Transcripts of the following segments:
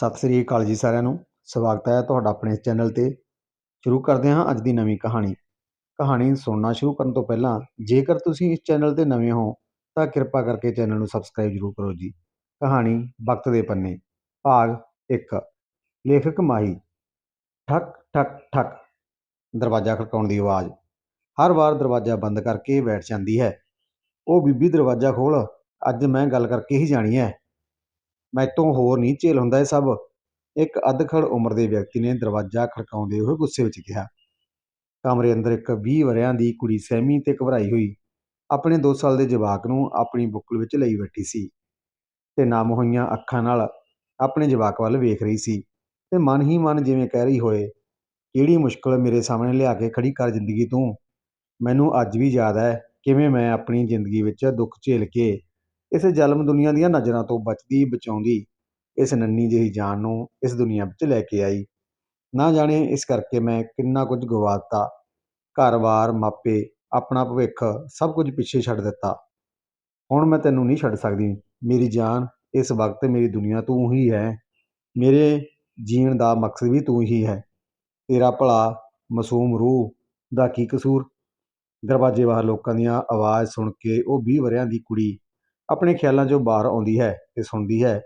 ਸਤਿ ਸ੍ਰੀ ਅਕਾਲ ਜੀ ਸਾਰਿਆਂ ਨੂੰ। ਸਵਾਗਤ ਹੈ ਤੁਹਾਡਾ ਆਪਣੇ ਚੈਨਲ ਤੇ। ਸ਼ੁਰੂ ਕਰਦੇ ਹਾਂ ਅੱਜ ਦੀ ਨਵੀਂ ਕਹਾਣੀ। ਕਹਾਣੀ ਸੁਣਨਾ ਸ਼ੁਰੂ ਕਰਨ ਤੋਂ ਪਹਿਲਾਂ, ਜੇਕਰ ਤੁਸੀਂ ਇਸ ਚੈਨਲ ਤੇ ਨਵੇਂ ਹੋ, ਤਾਂ ਕਿਰਪਾ ਕਰਕੇ ਚੈਨਲ ਨੂੰ ਸਬਸਕ੍ਰਾਈਬ ਜ਼ਰੂਰ ਕਰੋ ਜੀ। ਕਹਾਣੀ ਵਕਤ ਦੇ ਪੰਨੇ, ਭਾਗ 1 ਲੇਖਕ ਮਾਹੀ। ਠਕ ਠਕ ਠਕ, ਦਰਵਾਜ਼ਾ ਖੜਕਾਉਣ ਦੀ ਆਵਾਜ਼। ਹਰ ਵਾਰ ਦਰਵਾਜ਼ਾ ਬੰਦ ਕਰਕੇ ਬੈਠ ਜਾਂਦੀ ਹੈ। ਉਹ ਬੀਬੀ, ਦਰਵਾਜ਼ਾ ਖੋਲ ਅੱਜ ਮੈਂ ਗੱਲ ਕਰਕੇ ਹੀ ਜਾਣੀ ਹੈ। ਮੈਥੋਂ ਹੋਰ ਨਹੀਂ ਝੇਲ ਹੁੰਦਾ ਇਹ ਸਭ। ਇੱਕ ਅਧਖੜ ਉਮਰ ਦੇ ਵਿਅਕਤੀ ਨੇ ਦਰਵਾਜ਼ਾ ਖੜਕਾਉਂਦੇ ਹੋਏ ਗੁੱਸੇ ਵਿੱਚ ਕਿਹਾ। ਕਮਰੇ ਅੰਦਰ ਇੱਕ 20 ਵਰਿਆਂ ਦੀ ਕੁੜੀ ਸਹਿਮੀ ਤੇ ਘਬਰਾਈ ਹੋਈ। ਆਪਣੇ 2 ਸਾਲ ਦੇ ਜਵਾਕ ਨੂੰ ਆਪਣੀ ਬੁੱਕਲ ਵਿੱਚ ਲਈ ਬੈਠੀ ਸੀ ਤੇ ਨਮ ਹੋਈਆਂ ਅੱਖਾਂ ਨਾਲ ਆਪਣੇ ਜਵਾਕ ਵੱਲ ਵੇਖ ਰਹੀ ਸੀ ਤੇ ਮਨ ਹੀ ਮਨ ਜਿਵੇਂ ਕਹਿ ਰਹੀ ਹੋਏ, ਕਿਹੜੀ ਮੁਸ਼ਕਲ ਮੇਰੇ ਸਾਹਮਣੇ ਲਿਆ ਕੇ ਖੜੀ ਕਰ ਜ਼ਿੰਦਗੀ ਤੂੰ? ਮੈਨੂੰ ਅੱਜ ਵੀ ਯਾਦ ਹੈ ਕਿਵੇਂ ਮੈਂ ਆਪਣੀ ਜ਼ਿੰਦਗੀ ਵਿੱਚ ਦੁੱਖ ਝੇਲ ਕੇ ਇਸ ਜ਼ਲਮ ਦੁਨੀਆ ਦੀਆਂ ਨਜ਼ਰਾਂ ਤੋਂ ਬਚਦੀ, ਬਚਾਉਂਦੀ ਇਸ ਨੰਨੀ ਜਿਹੀ ਜਾਨ ਨੂੰ ਇਸ ਦੁਨੀਆ ਵਿੱਚ ਲੈ ਕੇ ਆਈ। ਨਾ ਜਾਣੇ ਇਸ ਕਰਕੇ ਮੈਂ ਕਿੰਨਾ ਕੁਝ ਗਵਾ ਦਿੱਤਾ ਘਰ-ਬਾਰ, ਮਾਪੇ, ਆਪਣਾ ਭਵਿੱਖ ਸਭ ਕੁਝ ਪਿੱਛੇ ਛੱਡ ਦਿੱਤਾ। ਹੁਣ ਮੈਂ ਤੈਨੂੰ ਨਹੀਂ ਛੱਡ ਸਕਦੀ। ਮੇਰੀ ਜਾਨ ਇਸ ਵਕਤ ਮੇਰੀ ਦੁਨੀਆ ਤੂੰ ਹੀ ਹੈ। ਮੇਰੇ ਜੀਣ ਦਾ ਮਕਸਦ ਵੀ ਤੂੰ ਹੀ ਹੈ। ਤੇਰਾ ਭਲਾ ਮਾਸੂਮ ਰੂਹ ਦਾ ਕੀ ਕਸੂਰ? ਦਰਵਾਜ਼ੇ ਬਾਹਰ ਲੋਕਾਂ ਦੀਆਂ ਆਵਾਜ਼ ਸੁਣ ਕੇ ਉਹ 20 ਵਰਿਆਂ ਦੀ ਕੁੜੀ ਆਪਣੇ ਖਿਆਲਾਂ 'ਚੋਂ ਬਾਹਰ ਆਉਂਦੀ ਹੈ ਤੇ ਸੁਣਦੀ ਹੈ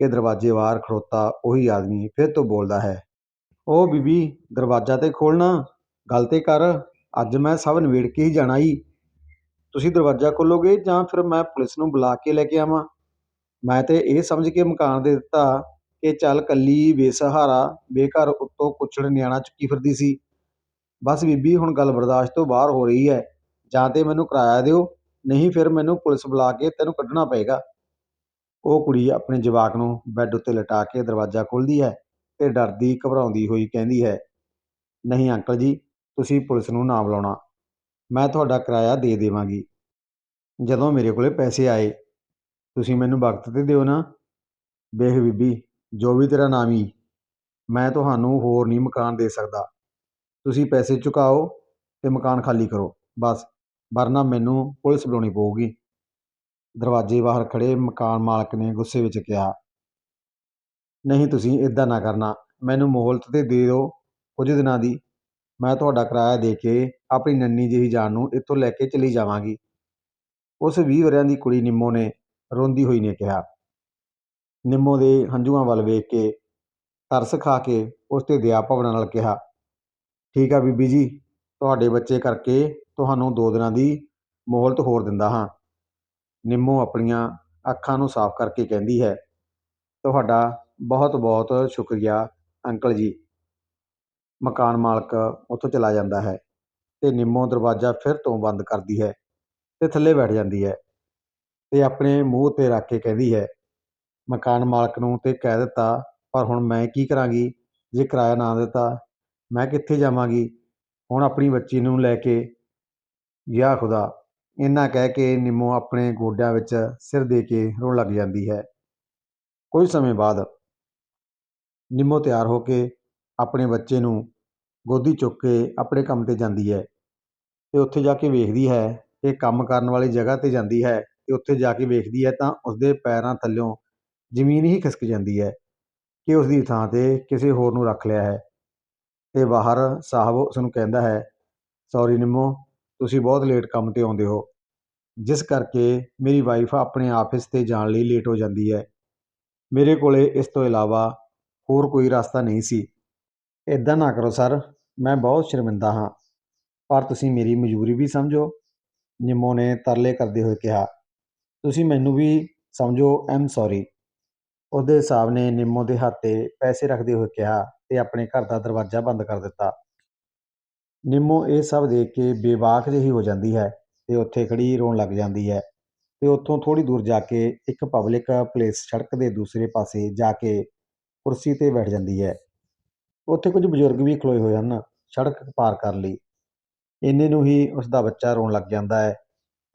ਕਿ ਦਰਵਾਜ਼ੇ ਬਾਹਰ ਖੜੋਤਾ ਉਹੀ ਆਦਮੀ ਫਿਰ ਤੋਂ ਬੋਲਦਾ ਹੈ ਉਹ ਬੀਬੀ, ਦਰਵਾਜ਼ਾ ਤੇ ਖੋਲਣਾ ਗੱਲ ਤੇ ਕਰ, ਅੱਜ ਮੈਂ ਸਭ ਨਿਬੇੜ ਕੇ ਹੀ ਜਾਣਾ ਈ। ਤੁਸੀਂ ਦਰਵਾਜ਼ਾ ਖੋਲੋਗੇ ਜਾਂ ਫਿਰ ਮੈਂ ਪੁਲਿਸ ਨੂੰ ਬੁਲਾ ਕੇ ਲੈ ਕੇ ਆਵਾਂ? ਮੈਂ ਤੇ ਇਹ ਸਮਝ ਕੇ ਮਕਾਨ ਦੇ ਦਿੱਤਾ ਕਿ ਚੱਲ ਕੱਲੀ ਬੇਸਹਾਰਾ ਬੇਘਰ ਉੱਤੋਂ ਕੁੱਛੜ ਨਿਆਣਾ ਚੁੱਕੀ ਫਿਰਦੀ ਸੀ। ਬਸ ਬੀਬੀ, ਹੁਣ ਗੱਲ ਬਰਦਾਸ਼ਤ ਤੋਂ ਬਾਹਰ ਹੋ ਰਹੀ ਹੈ, ਜਾਂ ਤੇ ਮੈਨੂੰ ਕਿਰਾਇਆ ਦਿਓ। ਨਹੀਂ ਫਿਰ ਮੈਨੂੰ ਪੁਲਿਸ ਬੁਲਾ ਕੇ ਤੈਨੂੰ ਕੱਢਣਾ ਪਏਗਾ। ਉਹ ਕੁੜੀ ਆਪਣੇ ਜਵਾਕ ਨੂੰ ਬੈੱਡ ਉੱਤੇ ਲਟਾ ਕੇ ਦਰਵਾਜ਼ਾ ਖੋਲ੍ਹਦੀ ਹੈ ਅਤੇ ਡਰਦੀ ਘਬਰਾਉਂਦੀ ਹੋਈ ਕਹਿੰਦੀ ਹੈ, ਨਹੀਂ ਅੰਕਲ ਜੀ, ਤੁਸੀਂ ਪੁਲਿਸ ਨੂੰ ਨਾ ਬੁਲਾਉਣਾ। ਮੈਂ ਤੁਹਾਡਾ ਕਿਰਾਇਆ ਦੇ ਦੇਵਾਂਗੀ। ਜਦੋਂ ਮੇਰੇ ਕੋਲੇ ਪੈਸੇ ਆਏ, ਤੁਸੀਂ ਮੈਨੂੰ ਵਕਤ ਤੇ ਦਿਓ ਨਾ। ਵੇਖ ਬੀਬੀ, ਜੋ ਵੀ ਤੇਰਾ ਨਾਮ ਹੀ ਮੈਂ ਤੁਹਾਨੂੰ ਹੋਰ ਨਹੀਂ ਮਕਾਨ ਦੇ ਸਕਦਾ। ਤੁਸੀਂ ਪੈਸੇ ਚੁਕਾਓ ਅਤੇ ਮਕਾਨ ਖਾਲੀ ਕਰੋ, ਬਸ। ਵਰਨਾ ਮੈਨੂੰ ਪੁਲਿਸ ਬੁਲਾਉਣੀ ਪਊਗੀ। ਦਰਵਾਜ਼ੇ ਬਾਹਰ ਖੜ੍ਹੇ ਮਕਾਨ ਮਾਲਕ ਨੇ ਗੁੱਸੇ ਵਿੱਚ ਕਿਹਾ, ਨਹੀਂ, ਤੁਸੀਂ ਇੱਦਾਂ ਨਾ ਕਰਨਾ। ਮੈਨੂੰ ਮੋਹਲਤ ਤੇ ਦੇ ਦਿਓ ਕੁਝ ਦਿਨਾਂ ਦੀ। ਮੈਂ ਤੁਹਾਡਾ ਕਿਰਾਇਆ ਦੇ ਕੇ ਆਪਣੀ ਨੰਨੀ ਜਿਹੀ ਜਾਨ ਨੂੰ ਇੱਥੋਂ ਲੈ ਕੇ ਚਲੀ ਜਾਵਾਂਗੀ। ਉਸ 20 ਵਰਿਆਂ ਦੀ ਕੁੜੀ ਨਿੰਮੋ ਨੇ ਰੋਂਦੀ ਹੋਈ ਨੇ ਕਿਹਾ। ਨਿੰਮੋ ਦੇ ਹੰਝੂਆਂ ਵੱਲ ਵੇਖ ਕੇ ਤਰਸ ਖਾ ਕੇ ਉਸ ਤੇ ਦਇਆ ਭਾਵਨਾ ਨਾਲ ਕਿਹਾ, ਠੀਕ ਆ ਬੀਬੀ ਜੀ, ਤੁਹਾਡੇ ਬੱਚੇ ਕਰਕੇ ਤੁਹਾਨੂੰ ਦੋ ਦਿਨਾਂ ਦੀ ਮੋਹਲਤ ਹੋਰ ਦਿੰਦਾ ਹਾਂ। ਨਿੰਮੋ ਆਪਣੀਆਂ ਅੱਖਾਂ ਨੂੰ ਸਾਫ਼ ਕਰਕੇ ਕਹਿੰਦੀ ਹੈ, ਤੁਹਾਡਾ ਬਹੁਤ ਬਹੁਤ ਸ਼ੁਕਰੀਆ, ਅੰਕਲ ਜੀ। ਮਕਾਨ ਮਾਲਕ ਉੱਥੋਂ ਚਲਾ ਜਾਂਦਾ ਹੈ ਅਤੇ ਨਿੰਮੋ ਦਰਵਾਜ਼ਾ ਫਿਰ ਤੋਂ ਬੰਦ ਕਰਦੀ ਹੈ ਅਤੇ ਥੱਲੇ ਬੈਠ ਜਾਂਦੀ ਹੈ ਅਤੇ ਆਪਣੇ ਮੂੰਹ ਤੇ ਰੱਖ ਕੇ ਕਹਿੰਦੀ ਹੈ, ਮਕਾਨ ਮਾਲਕ ਨੂੰ ਤਾਂ ਕਹਿ ਦਿੱਤਾ, ਪਰ ਹੁਣ ਮੈਂ ਕੀ ਕਰਾਂਗੀ? ਜੇ ਕਿਰਾਇਆ ਨਾ ਦਿੱਤਾ, ਮੈਂ ਕਿੱਥੇ ਜਾਵਾਂਗੀ? ਹੁਣ ਆਪਣੀ ਬੱਚੀ ਨੂੰ ਲੈ ਕੇ ਯਾ ਖੁਦਾ, ਇੰਨਾ ਕਹਿ ਕੇ ਨਿੰਮੋ ਆਪਣੇ ਗੋਡਿਆਂ ਵਿੱਚ ਸਿਰ ਦੇ ਕੇ ਰੋਣ ਲੱਗ ਜਾਂਦੀ ਹੈ। ਕੁਝ ਸਮੇਂ ਬਾਅਦ ਨਿੰਮੋ ਤਿਆਰ ਹੋ ਕੇ ਆਪਣੇ ਬੱਚੇ ਨੂੰ ਗੋਦੀ ਚੁੱਕ ਕੇ ਆਪਣੇ ਕੰਮ ਤੇ ਜਾਂਦੀ ਹੈ ਤੇ ਉੱਥੇ ਜਾ ਕੇ ਵੇਖਦੀ ਹੈ ਕਿ ਕੰਮ ਕਰਨ ਵਾਲੀ ਜਗ੍ਹਾ ਤੇ ਜਾਂਦੀ ਹੈ ਤੇ ਉੱਥੇ ਜਾ ਕੇ ਵੇਖਦੀ ਹੈ ਤਾਂ ਉਸਦੇ ਪੈਰਾਂ ਥੱਲਿਓਂ ਜ਼ਮੀਨ ਹੀ ਖਿਸਕ ਜਾਂਦੀ ਹੈ ਕਿ ਉਸ ਦੀ ਥਾਂ ਤੇ ਕਿਸੇ ਹੋਰ ਨੂੰ ਰੱਖ ਲਿਆ ਹੈ। ਤੇ ਬਾਹਰ ਸਾਹਿਬ ਉਸ ਨੂੰ ਕਹਿੰਦਾ ਹੈ, ਸੌਰੀ ਨਿੰਮੋ ਤੁਸੀਂ ਬਹੁਤ ਲੇਟ ਕੰਮ ਤੇ ਆਉਂਦੇ ਹੋ। ਜਿਸ ਕਰਕੇ ਮੇਰੀ ਵਾਈਫ ਆਪਣੇ ਆਫਿਸ ਤੇ ਜਾਣ ਲਈ ਲੇਟ ਹੋ ਜਾਂਦੀ ਹੈ। ਮੇਰੇ ਕੋਲ ਇਸ ਤੋਂ ਇਲਾਵਾ ਹੋਰ ਕੋਈ ਰਸਤਾ ਨਹੀਂ ਸੀ। ਇੱਦਾਂ ਨਾ ਕਰੋ ਸਰ, ਮੈਂ ਬਹੁਤ ਸ਼ਰਮਿੰਦਾ ਹਾਂ। ਪਰ ਤੁਸੀਂ ਮੇਰੀ ਮਜਬੂਰੀ ਵੀ ਸਮਝੋ। ਨਿੰਮੋ ਨੇ ਤਰਲੇ ਕਰਦੇ ਹੋਏ ਕਿਹਾ, ਤੁਸੀਂ ਮੈਨੂੰ ਵੀ ਸਮਝੋ ਐਮ ਸੌਰੀ ਉਹਦੇ ਹਿਸਾਬ ਨੇ ਨਿੰਮੋ ਦੇ ਹੱਥ ਤੇ ਪੈਸੇ ਰੱਖਦੇ ਹੋਏ ਕਿਹਾ ਅਤੇ ਆਪਣੇ ਘਰ ਦਾ ਦਰਵਾਜ਼ਾ ਬੰਦ ਕਰ ਦਿੱਤਾ। ਨਿੰਮੋ ਇਹ ਸਭ ਦੇਖ ਕੇ ਬੇਬਾਕ ਜਿਹੀ ਹੋ ਜਾਂਦੀ ਹੈ ਤੇ ਉੱਥੇ ਖੜੀ ਰੋਣ ਲੱਗ ਜਾਂਦੀ ਹੈ ਤੇ ਉੱਥੋਂ ਥੋੜੀ ਦੂਰ ਜਾ ਕੇ ਇੱਕ ਪਬਲਿਕ ਪਲੇਸ ਸੜਕ ਦੇ ਦੂਸਰੇ ਪਾਸੇ ਜਾ ਕੇ ਕੁਰਸੀ ਤੇ ਬੈਠ ਜਾਂਦੀ ਹੈ। ਉੱਥੇ ਕੁਝ ਬਜ਼ੁਰਗ ਵੀ ਖਲੋਏ ਹੋਏ ਹਨ ਸੜਕ ਪਾਰ ਕਰਨ ਲਈ। ਇੰਨੇ ਨੂੰ ਹੀ ਉਸ ਦਾ ਬੱਚਾ ਰੋਣ ਲੱਗ ਜਾਂਦਾ ਹੈ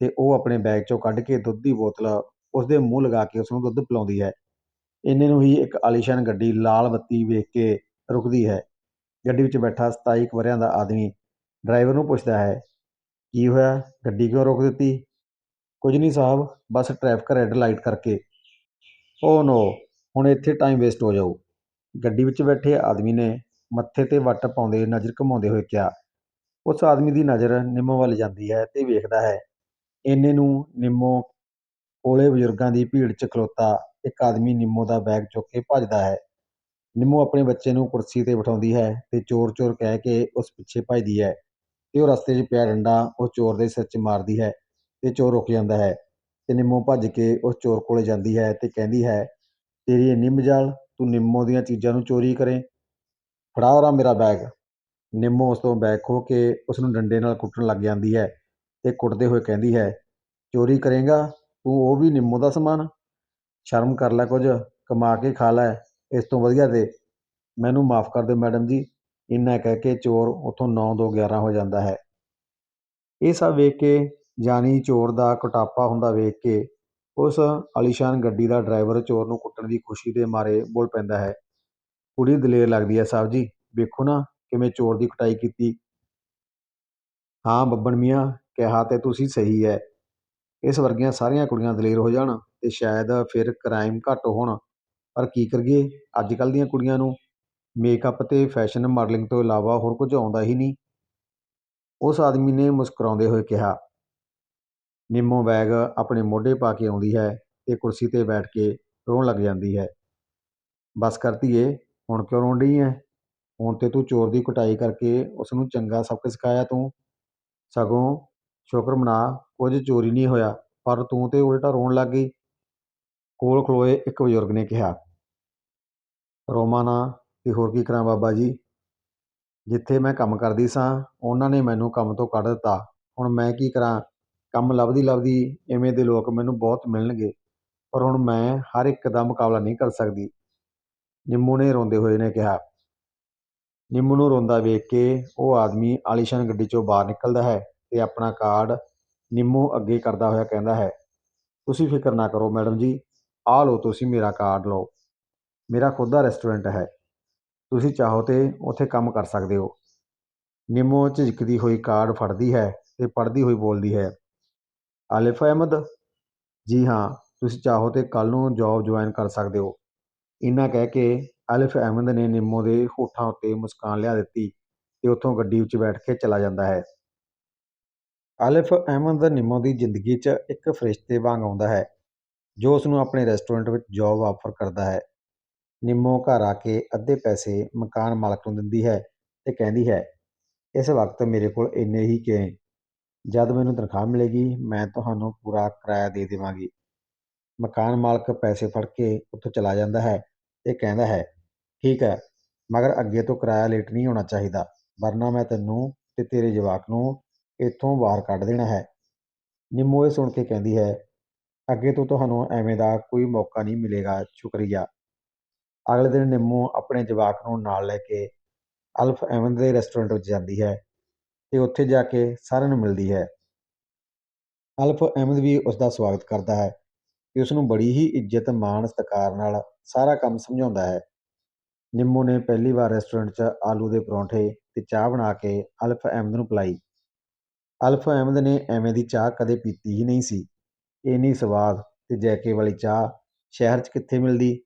ਤੇ ਉਹ ਆਪਣੇ ਬੈਗ ਚੋਂ ਕੱਢ ਕੇ ਦੁੱਧ ਦੀ ਬੋਤਲ ਉਸ ਦੇ ਮੂੰਹ ਲਗਾ ਕੇ ਉਸ ਨੂੰ ਦੁੱਧ ਪਿਲਾਉਂਦੀ ਹੈ। ਇੰਨੇ ਨੂੰ ਹੀ ਇੱਕ ਆਲੀਸ਼ਾਨ ਗੱਡੀ ਲਾਲ ਬੱਤੀ ਵੇਖ ਕੇ ਰੁਕਦੀ ਹੈ। ਗੱਡੀ ਵਿੱਚ ਬੈਠਾ 27 ਕੁ ਵਰਿਆਂ ਦਾ ਆਦਮੀ ਡਰਾਈਵਰ ਨੂੰ ਪੁੱਛਦਾ ਹੈ, ਕੀ ਹੋਇਆ ਗੱਡੀ ਕਿਉਂ ਰੋਕ ਦਿੱਤੀ ਕੁਝ ਨਹੀਂ ਸਾਹਿਬ, ਬਸ ਟ੍ਰੈਫਿਕ ਰੈੱਡ ਲਾਈਟ ਕਰਕੇ ਓ ਨੋ, ਹੁਣ ਇੱਥੇ ਟਾਈਮ ਵੇਸਟ ਹੋ ਜਾਊ ਗੱਡੀ ਵਿੱਚ ਬੈਠੇ ਆਦਮੀ ਨੇ ਮੱਥੇ 'ਤੇ ਵੱਟ ਪਾਉਂਦੇ ਨਜ਼ਰ ਘੁਮਾਉਂਦੇ ਹੋਏ ਕਿਹਾ। ਉਸ ਆਦਮੀ ਦੀ ਨਜ਼ਰ ਨਿੰਮੋ ਵੱਲ ਜਾਂਦੀ ਹੈ ਤੇ ਵੇਖਦਾ ਹੈ। ਇੰਨੇ ਨੂੰ ਨਿੰਮੋ ਕੋਲੇ ਬਜ਼ੁਰਗਾਂ ਦੀ ਭੀੜ 'ਚ ਖਲੋਤਾ ਇੱਕ ਆਦਮੀ ਨਿੰਮੋ ਦਾ ਬੈਗ ਚੁੱਕ ਕੇ ਭੱਜਦਾ ਹੈ। ਨਿੰਮੋ ਆਪਣੇ ਬੱਚੇ ਨੂੰ ਕੁਰਸੀ 'ਤੇ ਬਿਠਾਉਂਦੀ ਹੈ ਤੇ ਚੋਰ-ਚੋਰ ਕਹਿ ਕੇ ਉਸ ਪਿੱਛੇ ਭੱਜਦੀ ਹੈ ਤੇ ਉਹ ਰਸਤੇ 'ਚ ਪਿਆ ਡੰਡਾ ਉਸ ਚੋਰ ਦੇ ਸਿਰ 'ਚ ਮਾਰਦੀ ਹੈ ਅਤੇ ਚੋਰ ਰੁਕ ਜਾਂਦਾ ਹੈ ਅਤੇ ਨਿੰਮੋ ਭੱਜ ਕੇ ਉਸ ਚੋਰ ਕੋਲ ਜਾਂਦੀ ਹੈ ਅਤੇ ਕਹਿੰਦੀ ਹੈ, ਤੇਰੀ ਇੰਨੀ ਮਜਾਲ ਤੂੰ ਨਿੰਮੋ ਦੀਆਂ ਚੀਜ਼ਾਂ ਨੂੰ ਚੋਰੀ ਕਰੇ, ਫੜਾ ਉਰਾਂ ਮੇਰਾ ਬੈਗ। ਨਿੰਮੋ ਉਸ ਤੋਂ ਬੈਗ ਖੋਹ ਕੇ ਉਸ ਨੂੰ ਡੰਡੇ ਨਾਲ ਕੁੱਟਣ ਲੱਗ ਜਾਂਦੀ ਹੈ ਅਤੇ ਕੁੱਟਦੇ ਹੋਏ ਕਹਿੰਦੀ ਹੈ, ਚੋਰੀ ਕਰੇਂਗਾ ਤੂੰ ਉਹ ਵੀ ਨਿੰਮੋ ਦਾ ਸਮਾਨ? ਸ਼ਰਮ ਕਰ ਲੈ ਕੁਝ, ਕਮਾ ਕੇ ਖਾ ਲੈ ਇਸ ਤੋਂ ਵਧੀਆ ਤੇ। ਮੈਨੂੰ ਮਾਫ਼ ਕਰ ਦਿਓ ਮੈਡਮ ਜੀ। ਇੰਨਾ ਕਹਿ ਕੇ ਚੋਰ ਉੱਥੋਂ ਨੌਂ ਦੋ ਗਿਆਰਾਂ ਹੋ ਜਾਂਦਾ ਹੈ। ਇਹ ਸਭ ਵੇਖ ਕੇ ਜਾਨੀ ਚੋਰ ਦਾ ਕੁਟਾਪਾ ਹੁੰਦਾ ਵੇਖ ਕੇ ਉਸ ਅਲੀਸ਼ਾਨ ਗੱਡੀ ਦਾ ਡਰਾਈਵਰ ਚੋਰ ਨੂੰ ਕੁੱਟਣ ਦੀ ਖੁਸ਼ੀ ਦੇ ਮਾਰੇ ਬੋਲ ਪੈਂਦਾ ਹੈ, ਕੁੜੀ ਦਲੇਰ ਲੱਗਦੀ ਹੈ ਸਾਹਿਬ ਜੀ, ਵੇਖੋ ਨਾ ਕਿਵੇਂ ਚੋਰ ਦੀ ਕਟਾਈ ਕੀਤੀ। ਹਾਂ ਬੱਬਨ ਮੀਆਂ, ਕਿਹਾ ਤੇ ਤੁਸੀਂ ਸਹੀ ਹੈ। ਇਸ ਵਰਗੀਆਂ ਸਾਰੀਆਂ ਕੁੜੀਆਂ ਦਲੇਰ ਹੋ ਜਾਣ ਤੇ ਸ਼ਾਇਦ ਫਿਰ ਕ੍ਰਾਈਮ ਘੱਟ ਹੋਣ ਪਰ ਕੀ ਕਰੀਏ ਅੱਜ ਕੱਲ੍ਹ ਦੀਆਂ ਕੁੜੀਆਂ ਨੂੰ ਮੇਕਅਪ ਅਤੇ ਫੈਸ਼ਨ ਮਾਡਲਿੰਗ ਤੋਂ ਇਲਾਵਾ ਹੋਰ ਕੁਝ ਆਉਂਦਾ ਹੀ ਨਹੀਂ। ਉਸ ਆਦਮੀ ਨੇ ਮੁਸਕਰਾਉਂਦੇ ਹੋਏ ਕਿਹਾ। ਨਿੰਮੋ ਬੈਗ ਆਪਣੇ ਮੋਢੇ ਪਾ ਕੇ ਆਉਂਦੀ ਹੈ ਅਤੇ ਕੁਰਸੀ 'ਤੇ ਬੈਠ ਕੇ ਰੋਣ ਲੱਗ ਜਾਂਦੀ ਹੈ। ਬਸ ਕਰ ਧੀਏ, ਹੁਣ ਕਿਉਂ ਰੋਣ ਡਈ ਹੈ ਹੁਣ ਤਾਂ ਤੂੰ ਚੋਰ ਦੀ ਕੁਟਾਈ ਕਰਕੇ ਉਸ ਨੂੰ ਚੰਗਾ ਸਬਕ ਸਿਖਾਇਆ ਤੂੰ। ਸਗੋਂ ਸ਼ੁਕਰ ਮਨਾ ਕੁਝ ਚੋਰੀ ਨਹੀਂ ਹੋਇਆ ਪਰ ਤੂੰ ਤਾਂ ਉਲਟਾ ਰੋਣ ਲੱਗ ਗਈ। ਕੋਲ ਖਲੋਏ ਇੱਕ ਬਜ਼ੁਰਗ ਨੇ ਕਿਹਾ। ਰੋਵਾਂ ਨਾ ਤੇ ਹੋਰ ਕੀ ਕਰਾਂ ਬਾਬਾ ਜੀ। ਜਿੱਥੇ ਮੈਂ ਕੰਮ ਕਰਦੀ ਸਾਂ ਉਹਨਾਂ ਨੇ ਮੈਨੂੰ ਕੰਮ ਤੋਂ ਕੱਢ ਦਿੱਤਾ। ਹੁਣ ਮੈਂ ਕੀ ਕਰਾਂ ਕੰਮ ਲੱਭਦੀ ਲੱਭਦੀ ਇਵੇਂ ਦੇ ਲੋਕ ਮੈਨੂੰ ਬਹੁਤ ਮਿਲਣਗੇ ਪਰ ਹੁਣ ਮੈਂ ਹਰ ਇੱਕ ਦਾ ਮੁਕਾਬਲਾ ਨਹੀਂ ਕਰ ਸਕਦੀ। ਨਿੰਮੋ ਨੇ ਰੋਂਦੇ ਹੋਏ ਨੇ ਕਿਹਾ। ਨਿੰਮੋ ਨੂੰ ਰੋਂਦਾ ਵੇਖ ਕੇ ਉਹ ਆਦਮੀ ਆਲੀਸ਼ਾਨ ਗੱਡੀ 'ਚੋਂ ਬਾਹਰ ਨਿਕਲਦਾ ਹੈ ਤੇ ਆਪਣਾ ਕਾਰਡ ਨਿੰਮੋ ਅੱਗੇ ਕਰਦਾ ਹੋਇਆ ਕਹਿੰਦਾ ਹੈ, ਤੁਸੀਂ ਫਿਕਰ ਨਾ ਕਰੋ ਮੈਡਮ ਜੀ, ਆ ਲਓ ਤੁਸੀਂ ਮੇਰਾ ਕਾਰਡ ਲਓ। ਮੇਰਾ ਖੁਦ ਦਾ ਰੈਸਟੋਰੈਂਟ ਹੈ। ਤੁਸੀਂ ਚਾਹੋ ਤਾਂ ਉੱਥੇ ਕੰਮ ਕਰ ਸਕਦੇ ਹੋ। ਨਿੰਮੋ ਝਿਜਕਦੀ ਹੋਈ ਕਾਰਡ ਫੜਦੀ ਹੈ ਅਤੇ ਪੜ੍ਹਦੀ ਹੋਈ ਬੋਲਦੀ ਹੈ, ਆਲਿਫ ਅਹਿਮਦ? ਜੀ ਹਾਂ, ਤੁਸੀਂ ਚਾਹੋ ਤਾਂ ਕੱਲ੍ਹ ਨੂੰ ਜੋਬ ਜੁਆਇਨ ਕਰ ਸਕਦੇ ਹੋ। ਇੰਨਾ ਕਹਿ ਕੇ ਆਲਿਫ ਅਹਿਮਦ ਨੇ ਨਿੰਮੋ ਦੇ ਹੋਠਾਂ ਉੱਤੇ ਮੁਸਕਾਨ ਲਿਆ ਦਿੱਤੀ ਅਤੇ ਉੱਥੋਂ ਗੱਡੀ ਵਿੱਚ ਬੈਠ ਕੇ ਚਲਾ ਜਾਂਦਾ ਹੈ। ਆਲਿਫ ਅਹਿਮਦ ਨਿੰਮੋ ਦੀ ਜ਼ਿੰਦਗੀ 'ਚ ਇੱਕ ਫਰਿਸ਼ਤੇ ਵਾਂਗ ਆਉਂਦਾ ਹੈ ਜੋ ਉਸ ਨੂੰ ਆਪਣੇ ਰੈਸਟੋਰੈਂਟ ਵਿੱਚ ਜੌਬ ਆਫਰ ਕਰਦਾ ਹੈ। ਨਿੰਮੋ ਘਰ ਆ ਕੇ ਅੱਧੇ ਪੈਸੇ ਮਕਾਨ ਮਾਲਕ ਨੂੰ ਦਿੰਦੀ ਹੈ ਤੇ ਕਹਿੰਦੀ ਹੈ, ਇਸ ਵਕਤ ਮੇਰੇ ਕੋਲ ਇੰਨੇ ਹੀ ਨੇ। ਜਦ ਮੈਨੂੰ ਤਨਖਾਹ ਮਿਲੇਗੀ ਮੈਂ ਤੁਹਾਨੂੰ ਪੂਰਾ ਕਿਰਾਇਆ ਦੇ ਦੇਵਾਂਗੀ। ਮਕਾਨ ਮਾਲਕ ਪੈਸੇ ਫੜ ਕੇ ਉੱਥੋਂ ਚਲਾ ਜਾਂਦਾ ਹੈ ਤੇ ਕਹਿੰਦਾ ਹੈ, ਠੀਕ ਹੈ ਮਗਰ ਅੱਗੇ ਤੋਂ ਕਿਰਾਇਆ ਲੇਟ ਨਹੀਂ ਹੋਣਾ ਚਾਹੀਦਾ ਵਰਨਾ ਮੈਂ ਤੈਨੂੰ ਤੇ ਤੇਰੇ ਜਵਾਕ ਨੂੰ ਇੱਥੋਂ ਬਾਹਰ ਕੱਢ ਦੇਣਾ ਹੈ। ਨਿੰਮੋ ਇਹ ਸੁਣ ਕੇ ਕਹਿੰਦੀ ਹੈ, ਅੱਗੇ ਤੋਂ ਤੁਹਾਨੂੰ ਐਵੇਂ ਦਾ ਕੋਈ ਮੌਕਾ ਨਹੀਂ ਮਿਲੇਗਾ ਸ਼ੁਕਰੀਆ। ਅਗਲੇ ਦਿਨ ਨਿੰਮੋ ਆਪਣੇ ਜਵਾਕ ਨੂੰ ਨਾਲ ਲੈ ਕੇ ਅਲਫ ਅਹਿਮਦ ਦੇ ਰੈਸਟੋਰੈਂਟ ਵਿੱਚ ਜਾਂਦੀ ਹੈ ਤੇ ਉੱਥੇ ਜਾ ਕੇ ਸਾਰਿਆਂ ਨੂੰ ਮਿਲਦੀ ਹੈ। ਅਲਫ ਅਹਿਮਦ ਵੀ ਉਸ ਦਾ ਸਵਾਗਤ ਕਰਦਾ ਹੈ ਤੇ ਉਸ ਨੂੰ ਬੜੀ ਹੀ ਇੱਜ਼ਤ ਮਾਣ ਸਤਿਕਾਰ ਨਾਲ ਸਾਰਾ ਕੰਮ ਸਮਝਾਉਂਦਾ ਹੈ। ਨਿੰਮੋ ਨੇ ਪਹਿਲੀ ਵਾਰ ਰੈਸਟੋਰੈਂਟ 'ਚ ਆਲੂ ਦੇ ਪਰੌਂਠੇ ਤੇ ਚਾਹ ਬਣਾ ਕੇ ਅਲਫ ਅਹਿਮਦ ਨੂੰ ਪਿਲਾਈ। ਅਲਫ ਅਹਿਮਦ ਨੇ ਐਵੇਂ ਦੀ ਚਾਹ ਕਦੇ ਪੀਤੀ ਹੀ ਨਹੀਂ ਸੀ। ਇੰਨੀ ਸਵਾਦ ਤੇ ਜੈਕੇ ਵਾਲੀ ਚਾਹ ਸ਼ਹਿਰ 'ਚ ਕਿੱਥੇ ਮਿਲਦੀ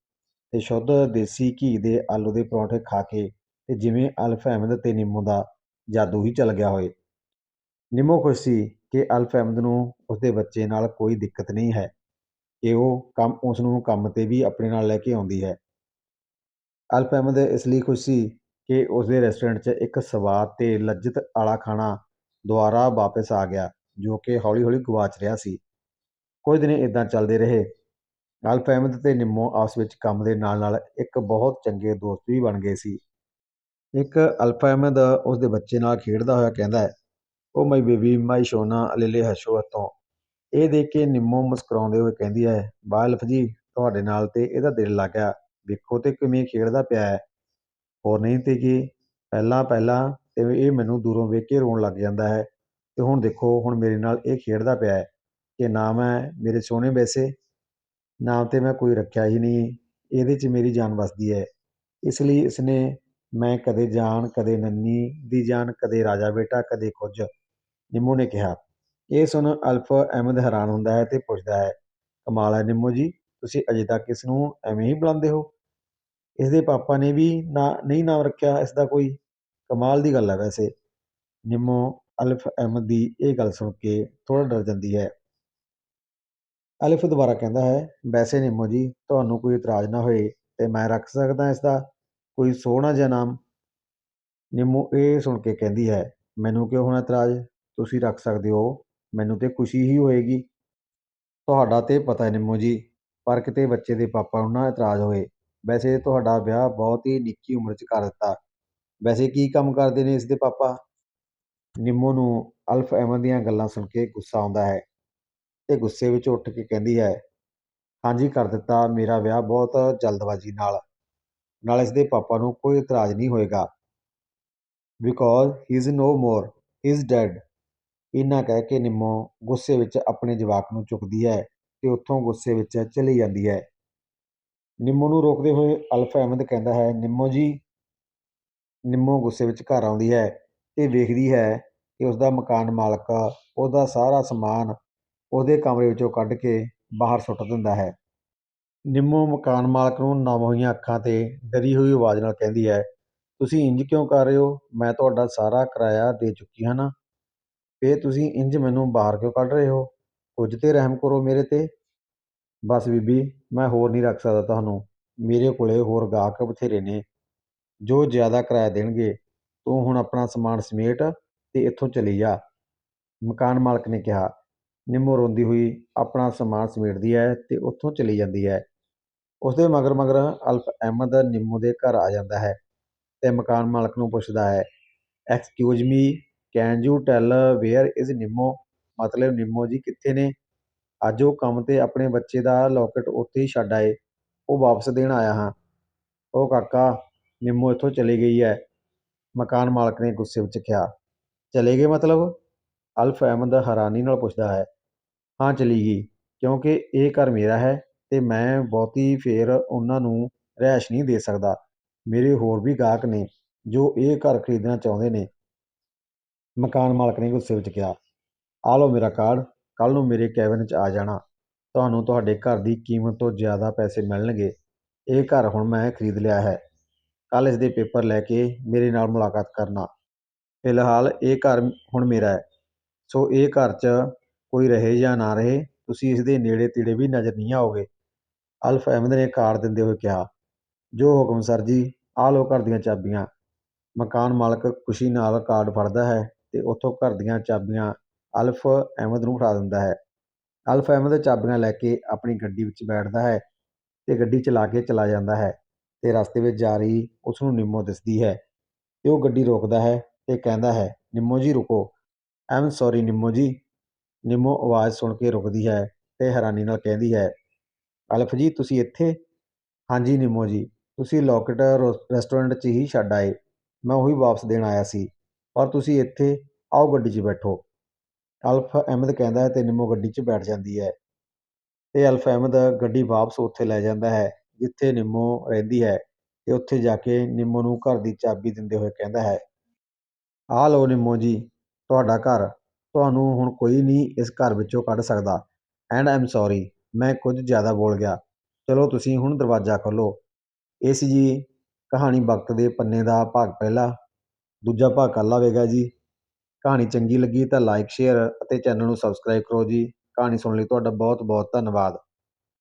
ਅਤੇ ਸ਼ੁੱਧ ਦੇਸੀ ਘੀ ਦੇ ਆਲੂ ਦੇ ਪਰੌਂਠੇ ਖਾ ਕੇ ਤੇ ਜਿਵੇਂ ਆਲਿਫ ਅਹਿਮਦ ਤੇ ਨਿੰਮੋ ਦਾ ਜਾਦੂ ਹੀ ਚੱਲ ਗਿਆ ਹੋਏ। ਨਿੰਮੋ ਖੁਸ਼ ਸੀ ਕਿ ਆਲਿਫ ਅਹਿਮਦ ਨੂੰ ਉਸਦੇ ਬੱਚੇ ਨਾਲ ਕੋਈ ਦਿੱਕਤ ਨਹੀਂ ਹੈ, ਕਿ ਉਹ ਕੰਮ ਉਸ ਨੂੰ ਕੰਮ ਤੇ ਵੀ ਆਪਣੇ ਨਾਲ ਲੈ ਕੇ ਆਉਂਦੀ ਹੈ। ਆਲਿਫ ਅਹਿਮਦ ਇਸ ਲਈ ਖੁਸ਼ ਸੀ ਕਿ ਉਸਦੇ ਰੈਸਟੋਰੈਂਟ 'ਚ ਇੱਕ ਸਵਾਦ ਤੇ ਲੱਜ਼ਤ ਆਲਾ ਖਾਣਾ ਦੁਬਾਰਾ ਵਾਪਸ ਆ ਗਿਆ, ਜੋ ਕਿ ਹੌਲੀ ਹੌਲੀ ਗੁਆਚ ਰਿਹਾ ਸੀ। ਕੁਝ ਦਿਨ ਏਦਾਂ ਚੱਲਦੇ ਰਹੇ। ਆਲਿਫ ਅਹਿਮਦ ਤੇ ਨਿੰਮੋ ਆਪਸ ਵਿੱਚ ਕੰਮ ਦੇ ਨਾਲ ਨਾਲ ਇੱਕ ਬਹੁਤ ਚੰਗੇ ਦੋਸਤ ਵੀ ਬਣ ਗਏ ਸੀ। ਇੱਕ ਆਲਿਫ ਅਹਿਮਦ ਉਸਦੇ ਬੱਚੇ ਨਾਲ ਖੇਡਦਾ ਹੋਇਆ ਕਹਿੰਦਾ ਹੈ, ਉਹ ਮਾਈ ਬੇਬੀ ਮਾਈ ਸੋਨਾ ਅਲੇਲੇ ਹਸ਼ੋ ਹੱਥੋਂ। ਇਹ ਦੇਖ ਕੇ ਨਿੰਮੋ ਮੁਸਕਰਾਉਂਦੇ ਹੋਏ ਕਹਿੰਦੀ ਹੈ, ਵਾਹ ਅਲਫ ਜੀ ਤੁਹਾਡੇ ਨਾਲ ਤੇ ਇਹਦਾ ਦਿਲ ਲੱਗ ਗਿਆ ਵੇਖੋ ਤੇ ਕਿਵੇਂ ਖੇਡਦਾ ਪਿਆ ਹੈ। ਹੋਰ ਨਹੀਂ ਤੇ ਕੀ ਪਹਿਲਾਂ ਪਹਿਲਾਂ ਤੇ ਇਹ ਮੈਨੂੰ ਦੂਰੋਂ ਵੇਖ ਕੇ ਰੋਣ ਲੱਗ ਜਾਂਦਾ ਹੈ ਤੇ ਹੁਣ ਦੇਖੋ ਹੁਣ ਮੇਰੇ ਨਾਲ ਇਹ ਖੇਡਦਾ ਪਿਆ ਹੈ ਕਿ ਨਾਮ ਹੈ ਮੇਰੇ ਸੋਹਣੇ ਵੈਸੇ ਨਾਮ ਤਾਂ ਮੈਂ ਕੋਈ ਰੱਖਿਆ ਹੀ ਨਹੀਂ ਇਹਦੇ 'ਚ ਮੇਰੀ ਜਾਨ ਵੱਸਦੀ ਹੈ। ਇਸ ਲਈ ਇਸਨੇ ਮੈਂ ਕਦੇ ਜਾਨ ਕਦੇ ਨੰਨੀ ਦੀ ਜਾਨ ਕਦੇ ਰਾਜਾ ਬੇਟਾ ਕਦੇ ਕੁਝ। ਨਿੰਮੋ ਨੇ ਕਿਹਾ। ਇਹ ਸੁਣ ਅਲਫ ਅਹਿਮਦ ਹੈਰਾਨ ਹੁੰਦਾ ਹੈ ਤੇ ਪੁੱਛਦਾ ਹੈ, ਕਮਾਲ ਹੈ ਨਿੰਮੋ ਜੀ ਤੁਸੀਂ ਅਜੇ ਤੱਕ ਇਸ ਨੂੰ ਐਵੇਂ ਹੀ ਬੁਲਾਉਂਦੇ ਹੋ। ਇਸਦੇ ਪਾਪਾ ਨੇ ਵੀ ਨਾ ਨਹੀਂ ਨਾਮ ਰੱਖਿਆ ਇਸ ਦਾ ਕੋਈ ਕਮਾਲ ਦੀ ਗੱਲ ਹੈ ਵੈਸੇ ਨਿੰਮੋ ਅਲਫ ਅਹਿਮਦ ਦੀ ਇਹ ਗੱਲ ਸੁਣ ਕੇ ਥੋੜਾ ਡਰ ਜਾਂਦੀ ਹੈ ਅਲਿਫ ਦੁਬਾਰਾ ਕਹਿੰਦਾ ਹੈ, ਵੈਸੇ ਨਿੰਮੋ ਜੀ ਤੁਹਾਨੂੰ ਕੋਈ ਇਤਰਾਜ਼ ਨਾ ਹੋਏ ਤੇ ਮੈਂ ਰੱਖ ਸਕਦਾ ਇਸ ਦਾ, ਕੋਈ ਸੋਹਣਾ ਜਿਹਾ ਨਾਮ। ਨਿੰਮੋ ਇਹ ਸੁਣ ਕੇ ਕਹਿੰਦੀ ਹੈ, ਮੈਨੂੰ ਕਿਉਂ ਹੋਣਾ ਇਤਰਾਜ਼? ਤੁਸੀਂ ਰੱਖ ਸਕਦੇ ਹੋ, ਮੈਨੂੰ ਤੇ ਖੁਸ਼ੀ ਹੀ ਹੋਏਗੀ। ਤੁਹਾਡਾ ਤੇ ਪਤਾ ਹੈ ਨਿੰਮੋ ਜੀ, ਪਰ ਕਿਤੇ ਬੱਚੇ ਦੇ ਪਾਪਾ ਨੂੰ ਨਾ ਇਤਰਾਜ਼ ਹੋਏ। ਵੈਸੇ ਤੁਹਾਡਾ ਵਿਆਹ ਬਹੁਤ ਹੀ ਨਿੱਕੀ ਉਮਰ 'ਚ ਕਰ ਦਿੱਤਾ। ਵੈਸੇ ਕੀ ਕੰਮ ਕਰਦੇ ਨੇ ਇਸ ਦੇ ਪਾਪਾ? ਨਿੰਮੋ ਨੂੰ ਅਲਫ ਅਹਿਮਦ ਦੀਆਂ ਗੱਲਾਂ ਸੁਣ ਕੇ ਗੁੱਸਾ ਆਉਂਦਾ ਹੈ। ਤੇ ਗੁੱਸੇ ਵਿੱਚ ਉੱਠ ਕੇ ਕਹਿੰਦੀ ਹੈ, ਹਾਂਜੀ, ਕਰ ਦਿੱਤਾ, ਮੇਰਾ ਵਿਆਹ ਬਹੁਤ ਜਲਦਬਾਜ਼ੀ ਨਾਲ। ਨਾਲ ਇਸ ਦੇ ਪਾਪਾ ਨੂੰ ਕੋਈ ਇਤਰਾਜ਼ ਨਹੀਂ ਹੋਏਗਾ। Because he is no more he is dead ਇੰਨਾ ਕਹਿ ਕੇ ਨਿੰਮੋ ਗੁੱਸੇ ਵਿੱਚ ਆਪਣੇ ਜਵਾਕ ਨੂੰ ਚੁੱਕਦੀ ਹੈ ਤੇ ਉੱਥੋਂ ਗੁੱਸੇ ਵਿੱਚ ਚਲੀ ਜਾਂਦੀ ਹੈ। ਨਿੰਮੋ ਨੂੰ ਰੋਕਦੇ ਹੋਏ ਅਲਫ ਅਹਿਮਦ ਕਹਿੰਦਾ ਹੈ, ਨਿੰਮੋ ਜੀ। ਨਿੰਮੋ ਗੁੱਸੇ ਵਿੱਚ ਘਰ ਆਉਂਦੀ ਹੈ ਤੇ ਵੇਖਦੀ ਹੈ ਕਿ ਉਸ ਦਾ ਮਕਾਨ ਮਾਲਕ, ਉਹਦਾ ਸਾਰਾ ਸਮਾਨ ਉਹਦੇ ਕਮਰੇ ਵਿੱਚੋਂ ਕੱਢ ਕੇ ਬਾਹਰ ਸੁੱਟ ਦਿੰਦਾ ਹੈ। ਨਿੰਮੋ ਮਕਾਨ ਮਾਲਕ ਨੂੰ ਨਮ ਹੋਈਆਂ ਅੱਖਾਂ ਤੇ ਡਰੀ ਹੋਈ ਆਵਾਜ਼ ਨਾਲ ਕਹਿੰਦੀ ਹੈ, ਤੁਸੀਂ ਇੰਜ ਕਿਉਂ ਕਰ ਰਹੇ ਹੋ? ਮੈਂ ਤੁਹਾਡਾ ਸਾਰਾ ਕਿਰਾਇਆ ਦੇ ਚੁੱਕੀ ਹਾਂ ਨਾ। ਫੇਰ ਤੁਸੀਂ ਇੰਜ ਮੈਨੂੰ ਬਾਹਰ ਕਿਉਂ ਕੱਢ ਰਹੇ ਹੋ? ਕੁਝ ਤੇ ਰਹਿਮ ਕਰੋ ਮੇਰੇ ਤੇ। ਬਸ ਬੀਬੀ, ਮੈਂ ਹੋਰ ਨਹੀਂ ਰੱਖ ਸਕਦਾ ਤੁਹਾਨੂੰ। ਮੇਰੇ ਕੋਲੇ ਹੋਰ ਗਾਹਕ ਬਥੇਰੇ ਨੇ। ਜੋ ਜ਼ਿਆਦਾ ਕਿਰਾਇਆ ਦੇਣਗੇ, ਤੂੰ ਹੁਣ ਆਪਣਾ ਸਮਾਨ ਸਮੇਟ ਤੇ ਇੱਥੋਂ ਚਲੀ ਜਾ। ਮਕਾਨ ਮਾਲਕ ਨੇ ਕਿਹਾ ਨਿੰਮੋ ਰੋਂਦੀ ਹੋਈ ਆਪਣਾ ਸਮਾਨ ਸਮੇਟਦੀ ਹੈ ਤੇ ਉੱਥੋਂ ਚਲੀ ਜਾਂਦੀ ਹੈ। ਉਸਦੇ ਮਗਰ ਮਗਰ ਅਲਫ ਅਹਿਮਦ ਨਿੰਮੋ ਦੇ ਘਰ ਆ ਜਾਂਦਾ ਹੈ ਤੇ ਮਕਾਨ ਮਾਲਕ ਨੂੰ ਪੁੱਛਦਾ ਹੈ excuse me can you tell where is Nimmo? ਮਤਲਬ ਨਿੰਮੋ ਜੀ ਕਿੱਥੇ ਨੇ? ਅੱਜ ਉਹ ਕੰਮ ਤੇ ਆਪਣੇ ਬੱਚੇ ਦਾ ਲੋਕਟ ਉੱਥੇ ਹੀ ਛੱਡ ਆਏ, ਉਹ ਵਾਪਸ ਦੇਣ ਆਇਆ ਹਾਂ। ਉਹ ਕਾਕਾ, ਨਿੰਮੋ ਇੱਥੋਂ ਚਲੀ ਗਈ ਹੈ। ਮਕਾਨ ਮਾਲਕ ਨੇ ਗੁੱਸੇ ਵਿੱਚ ਕਿਹਾ। ਚਲੇ ਗਏ ਮਤਲਬ? ਅਲਫ ਅਹਿਮਦ ਹੈਰਾਨੀ ਨਾਲ ਪੁੱਛਦਾ ਹੈ। ਹਾਂ ਚਲੀ ਗਈ, ਕਿਉਂਕਿ ਇਹ ਘਰ ਮੇਰਾ ਹੈ ਅਤੇ ਮੈਂ ਬਹੁਤੀ ਫੇਰ ਉਹਨਾਂ ਨੂੰ ਰਿਹਾਇਸ਼ ਨਹੀਂ ਦੇ ਸਕਦਾ। ਮੇਰੇ ਹੋਰ ਵੀ ਗਾਹਕ ਨੇ ਜੋ ਇਹ ਘਰ ਖਰੀਦਣਾ ਚਾਹੁੰਦੇ ਨੇ। ਮਕਾਨ ਮਾਲਕ ਨੇ ਗੁੱਸੇ ਵਿੱਚ ਕਿਹਾ, ਆ ਲਓ ਮੇਰਾ ਕਾਰਡ, ਕੱਲ੍ਹ ਨੂੰ ਮੇਰੇ ਕੈਬਿਨ 'ਚ ਆ ਜਾਣਾ। ਤੁਹਾਨੂੰ ਤੁਹਾਡੇ ਘਰ ਦੀ ਕੀਮਤ ਤੋਂ ਜ਼ਿਆਦਾ ਪੈਸੇ ਮਿਲਣਗੇ। ਇਹ ਘਰ ਹੁਣ ਮੈਂ ਖਰੀਦ ਲਿਆ ਹੈ। ਕੱਲ੍ਹ ਇਸ ਦੇ ਪੇਪਰ ਲੈ ਕੇ ਮੇਰੇ ਨਾਲ ਮੁਲਾਕਾਤ ਕਰਨਾ। ਫਿਲਹਾਲ ਇਹ ਘਰ ਹੁਣ ਮੇਰਾ ਹੈ। ਸੋ ਇਹ ਘਰ 'ਚ ਕੋਈ ਰਹੇ ਜਾਂ ਨਾ ਰਹੇ, ਤੁਸੀਂ ਇਸ ਦੇ ਨੇੜੇ ਤੇੜੇ ਵੀ ਨਜ਼ਰ ਨਹੀਂ ਆਓਗੇ। ਅਲਫ ਅਹਿਮਦ ਨੇ ਕਾਰਡ ਦਿੰਦੇ ਹੋਏ ਕਿਹਾ, ਜੋ ਹੁਕਮ ਸਰ ਜੀ ਆ ਲਓ ਘਰ ਦੀਆਂ ਚਾਬੀਆਂ। ਮਕਾਨ ਮਾਲਕ ਖੁਸ਼ੀ ਨਾਲ ਕਾਰਡ ਫੜਦਾ ਹੈ ਤੇ ਉੱਥੋਂ ਘਰ ਦੀਆਂ ਚਾਬੀਆਂ ਅਲਫ ਅਹਿਮਦ ਨੂੰ ਫੜਾ ਦਿੰਦਾ ਹੈ। ਅਲਫ ਅਹਿਮਦ ਚਾਬੀਆਂ ਲੈ ਕੇ ਆਪਣੀ ਗੱਡੀ ਵਿੱਚ ਬੈਠਦਾ ਹੈ ਤੇ ਗੱਡੀ ਚਲਾ ਕੇ ਚਲਾ ਜਾਂਦਾ ਹੈ ਤੇ ਰਸਤੇ ਵਿੱਚ ਜਾ ਰਹੀ ਉਸ ਨੂੰ ਨਿੰਮੋ ਦਿਸਦੀ ਹੈ ਤੇ ਉਹ ਗੱਡੀ ਰੋਕਦਾ ਹੈ ਤੇ ਕਹਿੰਦਾ ਹੈ, ਨਿੰਮੋ ਜੀ, ਰੁਕੋ। ਐਮ ਸੌਰੀ ਨਿੰਮੋ ਜੀ ਨਿੰਮੋ ਆਵਾਜ਼ ਸੁਣ ਕੇ ਰੁਕਦੀ ਹੈ ਤੇ ਹੈਰਾਨੀ ਨਾਲ ਕਹਿੰਦੀ ਹੈ ਅਲਫ ਜੀ ਤੁਸੀਂ ਇੱਥੇ? ਹਾਂਜੀ ਨਿੰਮੋ ਜੀ, ਤੁਸੀਂ ਲੋਕਟ ਰੈਸਟੋਰੈਂਟ 'ਚ ਹੀ ਛੱਡ ਆਏ, ਮੈਂ ਉਹੀ ਵਾਪਸ ਦੇਣ ਆਇਆ ਸੀ, ਪਰ ਤੁਸੀਂ ਇੱਥੇ, ਆਓ ਗੱਡੀ 'ਚ ਬੈਠੋ। ਅਲਫ ਅਹਿਮਦ ਕਹਿੰਦਾ ਹੈ ਤੇ ਨਿੰਮੋ ਗੱਡੀ 'ਚ ਬੈਠ ਜਾਂਦੀ ਹੈ। ਤੇ ਅਲਫ ਅਹਿਮਦ ਗੱਡੀ ਵਾਪਸ ਉੱਥੇ ਲੈ ਜਾਂਦਾ ਹੈ, ਜਿੱਥੇ ਨਿੰਮੋ ਰਹਿੰਦੀ ਹੈ ਤੇ ਉੱਥੇ ਜਾ ਕੇ ਨਿੰਮੋ ਨੂੰ ਘਰ ਦੀ ਚਾਬੀ ਦਿੰਦੇ ਹੋਏ ਕਹਿੰਦਾ ਹੈ, ਆਹ ਲਓ ਨਿੰਮੋ ਜੀ, ਤੁਹਾਡਾ ਘਰ। ਤੁਹਾਨੂੰ ਹੁਣ ਕੋਈ ਨਹੀਂ ਇਸ ਘਰ ਵਿੱਚੋਂ ਕੱਢ ਸਕਦਾ। ਐਂਡ ਆਈ ਐਮ ਸੌਰੀ ਮੈਂ ਕੁਝ ਜ਼ਿਆਦਾ ਬੋਲ ਗਿਆ। ਚਲੋ ਤੁਸੀਂ ਹੁਣ ਦਰਵਾਜ਼ਾ ਖੋਲੋ ਇਹ ਸੀ ਜੀ ਕਹਾਣੀ ਵਕਤ ਦੇ ਪੰਨੇ ਦਾ ਭਾਗ ਪਹਿਲਾ। ਦੂਜਾ ਭਾਗ ਕੱਲ੍ਹ ਆਵੇਗਾ ਜੀ। ਕਹਾਣੀ ਚੰਗੀ ਲੱਗੀ ਤਾਂ ਲਾਈਕ ਸ਼ੇਅਰ ਅਤੇ ਚੈਨਲ ਨੂੰ ਸਬਸਕ੍ਰਾਈਬ ਕਰੋ ਜੀ। ਕਹਾਣੀ ਸੁਣਨ ਲਈ ਤੁਹਾਡਾ ਬਹੁਤ ਬਹੁਤ ਧੰਨਵਾਦ।